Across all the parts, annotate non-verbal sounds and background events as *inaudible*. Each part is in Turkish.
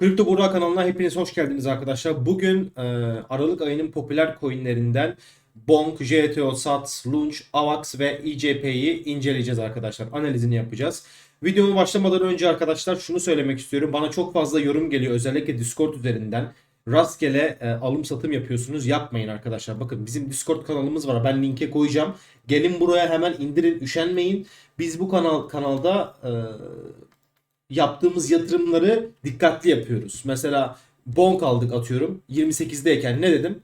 Kripto Burak kanalına hepiniz hoş geldiniz arkadaşlar. Bugün e, Aralık ayının popüler coinlerinden Bonk, GTO, SATS, Launch, AVAX ve EJP'yi inceleyeceğiz arkadaşlar. Analizini yapacağız. Videomu başlamadan önce arkadaşlar şunu söylemek istiyorum. Bana çok fazla yorum geliyor özellikle Discord üzerinden. Rastgele e, alım satım yapıyorsunuz. Yapmayın arkadaşlar. Bakın bizim Discord kanalımız var. Ben linke koyacağım. Gelin buraya hemen indirin. Üşenmeyin. Biz bu kanal kanalda e, yaptığımız yatırımları dikkatli yapıyoruz. Mesela bonk aldık atıyorum. 28'deyken ne dedim?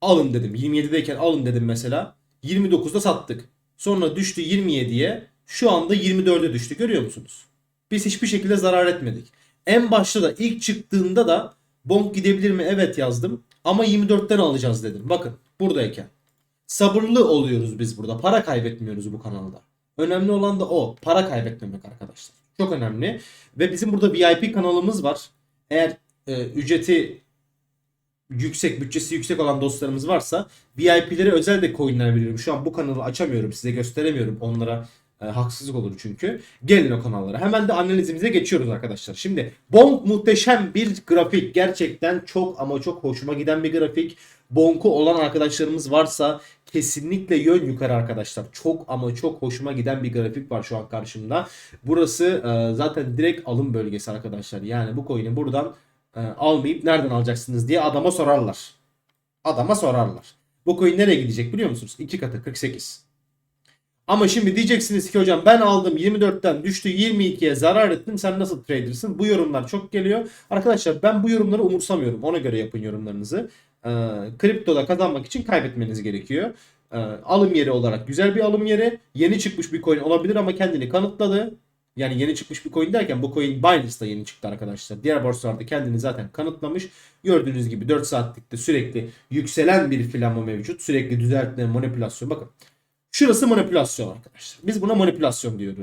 Alın dedim. 27'deyken alın dedim mesela. 29'da sattık. Sonra düştü 27'ye. Şu anda 24'e düştü. Görüyor musunuz? Biz hiçbir şekilde zarar etmedik. En başta da ilk çıktığında da bonk gidebilir mi? Evet yazdım. Ama 24'ten alacağız dedim. Bakın buradayken. Sabırlı oluyoruz biz burada. Para kaybetmiyoruz bu kanalda. Önemli olan da o. Para kaybetmemek arkadaşlar. Çok önemli. Ve bizim burada VIP kanalımız var. Eğer e, ücreti yüksek, bütçesi yüksek olan dostlarımız varsa VIP'lere özel de coinler veriyorum. Şu an bu kanalı açamıyorum, size gösteremiyorum. Onlara e, haksızlık olur çünkü. Gelin o kanallara. Hemen de analizimize geçiyoruz arkadaşlar. Şimdi Bonk muhteşem bir grafik. Gerçekten çok ama çok hoşuma giden bir grafik. Bonk'u olan arkadaşlarımız varsa kesinlikle yön yukarı arkadaşlar. Çok ama çok hoşuma giden bir grafik var şu an karşımda. Burası e, zaten direkt alım bölgesi arkadaşlar. Yani bu coin'i buradan e, almayıp nereden alacaksınız diye adama sorarlar. Adama sorarlar. Bu coin nereye gidecek biliyor musunuz? 2 katı 48. Ama şimdi diyeceksiniz ki hocam ben aldım 24'ten düştü 22'ye zarar ettim sen nasıl trader'sın? Bu yorumlar çok geliyor. Arkadaşlar ben bu yorumları umursamıyorum. Ona göre yapın yorumlarınızı. Ee, kriptoda kazanmak için kaybetmeniz gerekiyor. Ee, alım yeri olarak güzel bir alım yeri. Yeni çıkmış bir coin olabilir ama kendini kanıtladı. Yani yeni çıkmış bir coin derken bu coin Binance'da yeni çıktı arkadaşlar. Diğer borsalarda kendini zaten kanıtlamış. Gördüğünüz gibi 4 saatlikte sürekli yükselen bir filanma mevcut. Sürekli düzeltme, manipülasyon. Bakın Şurası manipülasyon arkadaşlar. Biz buna manipülasyon diyoruz.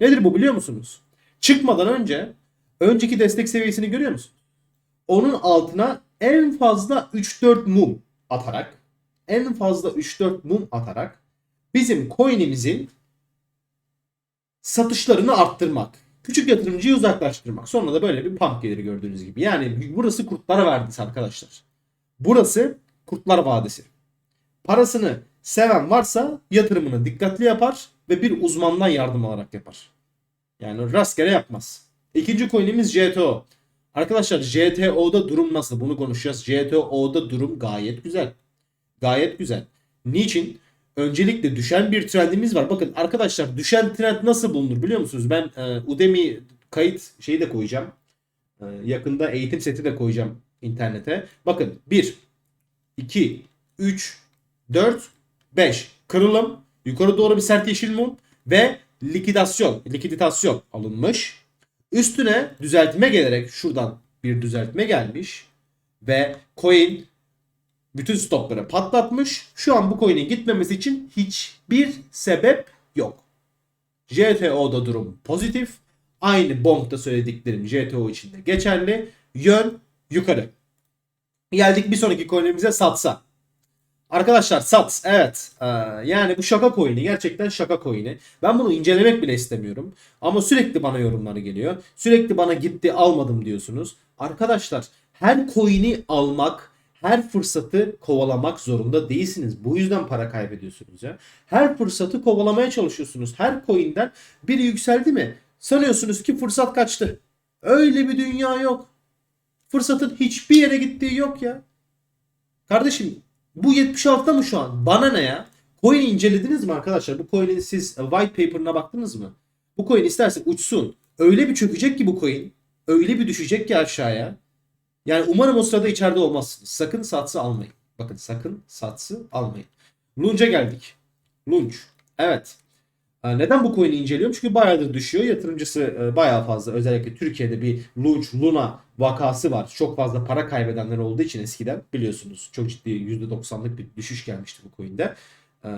Nedir bu biliyor musunuz? Çıkmadan önce önceki destek seviyesini görüyor musun? Onun altına en fazla 3-4 mum atarak en fazla 3-4 mum atarak bizim coin'imizin satışlarını arttırmak. Küçük yatırımcıyı uzaklaştırmak. Sonra da böyle bir pump gelir gördüğünüz gibi. Yani burası kurtlara verdisi arkadaşlar. Burası kurtlar vadisi. Parasını seven varsa yatırımını dikkatli yapar ve bir uzmandan yardım alarak yapar. Yani rastgele yapmaz. İkinci coin'imiz JTO. Arkadaşlar JTO'da durum nasıl? Bunu konuşacağız. JTO'da durum gayet güzel. Gayet güzel. Niçin? Öncelikle düşen bir trendimiz var. Bakın arkadaşlar düşen trend nasıl bulunur biliyor musunuz? Ben e, Udemy kayıt şeyi de koyacağım. E, yakında eğitim seti de koyacağım internete. Bakın 1, 2, 3, 4, 5. Kırılım. Yukarı doğru bir sert yeşil mum. Ve likidasyon. Likiditasyon alınmış. Üstüne düzeltme gelerek şuradan bir düzeltme gelmiş. Ve coin bütün stopları patlatmış. Şu an bu coin'in gitmemesi için hiçbir sebep yok. JTO'da durum pozitif. Aynı Bonk'ta söylediklerim JTO için de geçerli. Yön yukarı. Geldik bir sonraki coin'imize satsa. Arkadaşlar SATS evet ee, yani bu şaka coin'i gerçekten şaka coin'i. Ben bunu incelemek bile istemiyorum. Ama sürekli bana yorumları geliyor. Sürekli bana gitti almadım diyorsunuz. Arkadaşlar her coin'i almak her fırsatı kovalamak zorunda değilsiniz. Bu yüzden para kaybediyorsunuz ya. Her fırsatı kovalamaya çalışıyorsunuz. Her coin'den biri yükseldi mi? Sanıyorsunuz ki fırsat kaçtı. Öyle bir dünya yok. Fırsatın hiçbir yere gittiği yok ya. Kardeşim bu 76'da mı şu an? Bana ne ya? Coin'i incelediniz mi arkadaşlar? Bu coin'in siz white paper'ına baktınız mı? Bu coin isterse uçsun. Öyle bir çökecek ki bu coin. Öyle bir düşecek ki aşağıya. Yani umarım o sırada içeride olmazsınız. Sakın satsı almayın. Bakın sakın satsı almayın. Lunch'a geldik. Lunch. Evet. Ee, Neden bu coin'i inceliyorum? Çünkü bayağıdır düşüyor. Yatırımcısı e, bayağı fazla. Özellikle Türkiye'de bir Lunch, Luna vakası var. Çok fazla para kaybedenler olduğu için eskiden biliyorsunuz. Çok ciddi %90'lık bir düşüş gelmişti bu coin'de. Ee,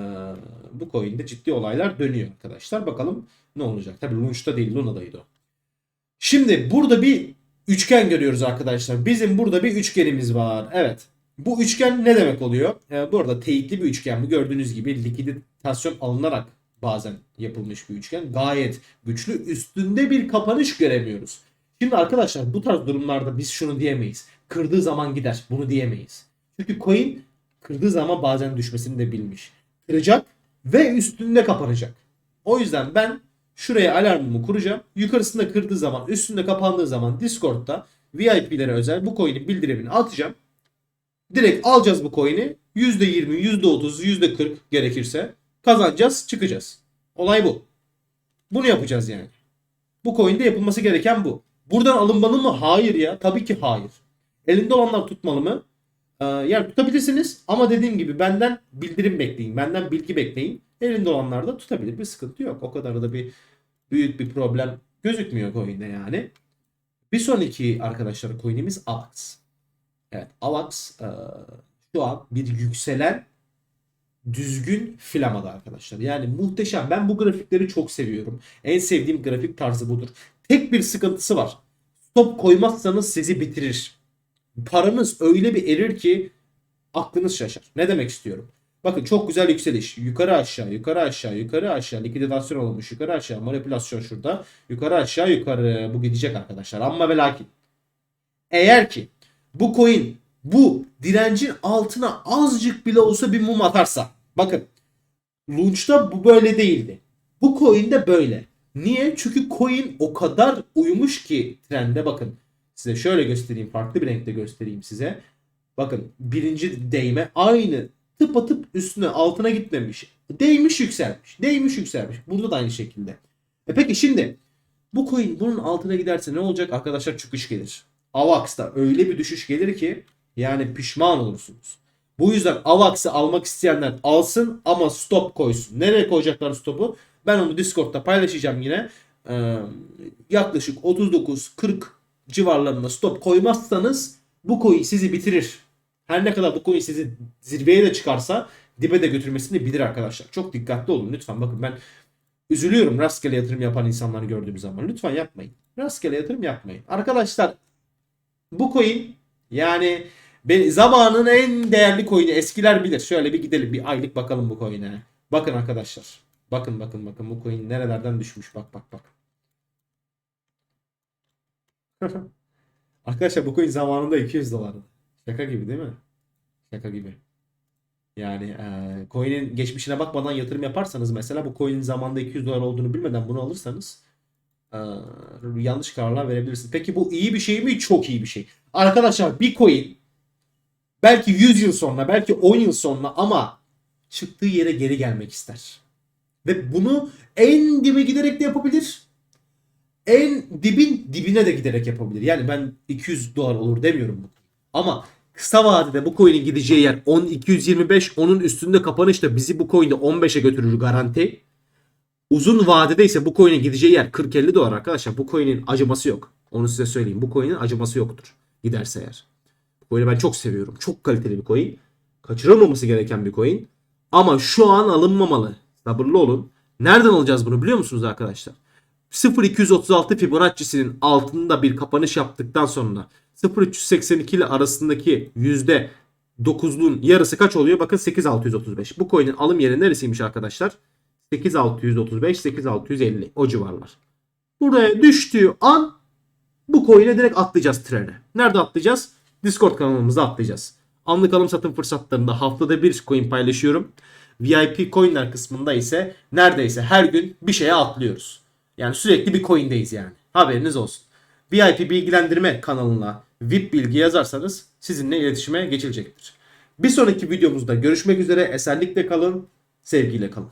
Bu coin'de ciddi olaylar dönüyor arkadaşlar. Bakalım ne olacak. Tabii Lunch'ta değil Luna'daydı o. Şimdi burada bir üçgen görüyoruz arkadaşlar. Bizim burada bir üçgenimiz var. Evet. Bu üçgen ne demek oluyor? Ee, bu arada teyitli bir üçgen bu. Gördüğünüz gibi likiditasyon alınarak bazen yapılmış bir üçgen. Gayet güçlü. Üstünde bir kapanış göremiyoruz. Şimdi arkadaşlar bu tarz durumlarda biz şunu diyemeyiz. Kırdığı zaman gider. Bunu diyemeyiz. Çünkü coin kırdığı zaman bazen düşmesini de bilmiş. Kıracak ve üstünde kapanacak. O yüzden ben şuraya alarmımı kuracağım. Yukarısında kırdığı zaman, üstünde kapandığı zaman Discord'da VIP'lere özel bu coin'in bildirimini atacağım. Direkt alacağız bu coin'i. %20, %30, %40 gerekirse kazanacağız, çıkacağız. Olay bu. Bunu yapacağız yani. Bu coin'de yapılması gereken bu. Buradan alınmalı mı? Hayır ya. Tabii ki hayır. Elinde olanlar tutmalı mı? Ee, yani tutabilirsiniz ama dediğim gibi benden bildirim bekleyin. Benden bilgi bekleyin. Elinde olanlar da tutabilir. Bir sıkıntı yok. O kadar da bir büyük bir problem gözükmüyor coin'de yani. Bir sonraki arkadaşlar coin'imiz AVAX. Evet AVAX e, şu an bir yükselen düzgün flamada arkadaşlar. Yani muhteşem. Ben bu grafikleri çok seviyorum. En sevdiğim grafik tarzı budur. Tek bir sıkıntısı var. Stop koymazsanız sizi bitirir. Paranız öyle bir erir ki aklınız şaşar. Ne demek istiyorum? Bakın çok güzel yükseliş. Yukarı aşağı, yukarı aşağı, yukarı aşağı. Likidasyon olmuş. Yukarı aşağı. Manipülasyon şurada. Yukarı aşağı, yukarı. Bu gidecek arkadaşlar. Ama ve lakin. Eğer ki bu coin bu direncin altına azıcık bile olsa bir mum atarsa. Bakın. Launch'ta bu böyle değildi. Bu coin de böyle. Niye? Çünkü coin o kadar uyumuş ki trende bakın. Size şöyle göstereyim. Farklı bir renkte göstereyim size. Bakın birinci değme aynı tıpatıp üstüne altına gitmemiş. Değmiş yükselmiş. Değmiş yükselmiş. Burada da aynı şekilde. E peki şimdi bu coin bunun altına giderse ne olacak? Arkadaşlar çıkış gelir. AVAX'ta öyle bir düşüş gelir ki yani pişman olursunuz. Bu yüzden AVAX'ı almak isteyenler alsın ama stop koysun. Nereye koyacaklar stopu? Ben onu Discord'da paylaşacağım yine. Ee, yaklaşık 39-40 civarlarında stop koymazsanız bu coin sizi bitirir. Her ne kadar bu coin sizi zirveye de çıkarsa dibe de götürmesini bilir arkadaşlar. Çok dikkatli olun lütfen. Bakın ben üzülüyorum rastgele yatırım yapan insanları gördüğüm zaman. Lütfen yapmayın. Rastgele yatırım yapmayın. Arkadaşlar bu coin yani ben, zamanın en değerli coin'i eskiler bilir. Şöyle bir gidelim bir aylık bakalım bu coin'e. Bakın arkadaşlar. Bakın bakın bakın bu coin nerelerden düşmüş bak bak bak. *laughs* Arkadaşlar bu coin zamanında 200 dolardı. Şaka gibi değil mi? Şaka gibi. Yani e, coin'in geçmişine bakmadan yatırım yaparsanız mesela bu coin'in zamanında 200 dolar olduğunu bilmeden bunu alırsanız e, yanlış kararlar verebilirsiniz. Peki bu iyi bir şey mi? Çok iyi bir şey. Arkadaşlar bir coin belki 100 yıl sonra belki 10 yıl sonra ama çıktığı yere geri gelmek ister. Ve bunu en dibe giderek de yapabilir. En dibin dibine de giderek yapabilir. Yani ben 200 dolar olur demiyorum bu. Ama kısa vadede bu coin'in gideceği yer 10 225 onun üstünde kapanışta bizi bu coin'de 15'e götürür garanti. Uzun vadede ise bu coin'in gideceği yer 40-50 dolar arkadaşlar. Bu coin'in acıması yok. Onu size söyleyeyim. Bu coin'in acıması yoktur. Giderse eğer. Coin'i ben çok seviyorum. Çok kaliteli bir coin. Kaçırılmaması gereken bir coin. Ama şu an alınmamalı. Sabırlı olun. Nereden alacağız bunu biliyor musunuz arkadaşlar? 0.236 Fibonacci'sinin altında bir kapanış yaptıktan sonra 0.382 ile arasındaki %9'luğun yarısı kaç oluyor? Bakın 8635. Bu coin'in alım yeri neresiymiş arkadaşlar? 8635, 8650 o civarlar. Buraya düştüğü an bu coin'e direkt atlayacağız trene. Nerede atlayacağız? Discord kanalımızda atlayacağız. Anlık alım satım fırsatlarında haftada bir coin paylaşıyorum. VIP coinler kısmında ise neredeyse her gün bir şeye atlıyoruz. Yani sürekli bir coin'deyiz yani. Haberiniz olsun. VIP bilgilendirme kanalına VIP bilgi yazarsanız sizinle iletişime geçilecektir. Bir sonraki videomuzda görüşmek üzere. Esenlikle kalın, sevgiyle kalın.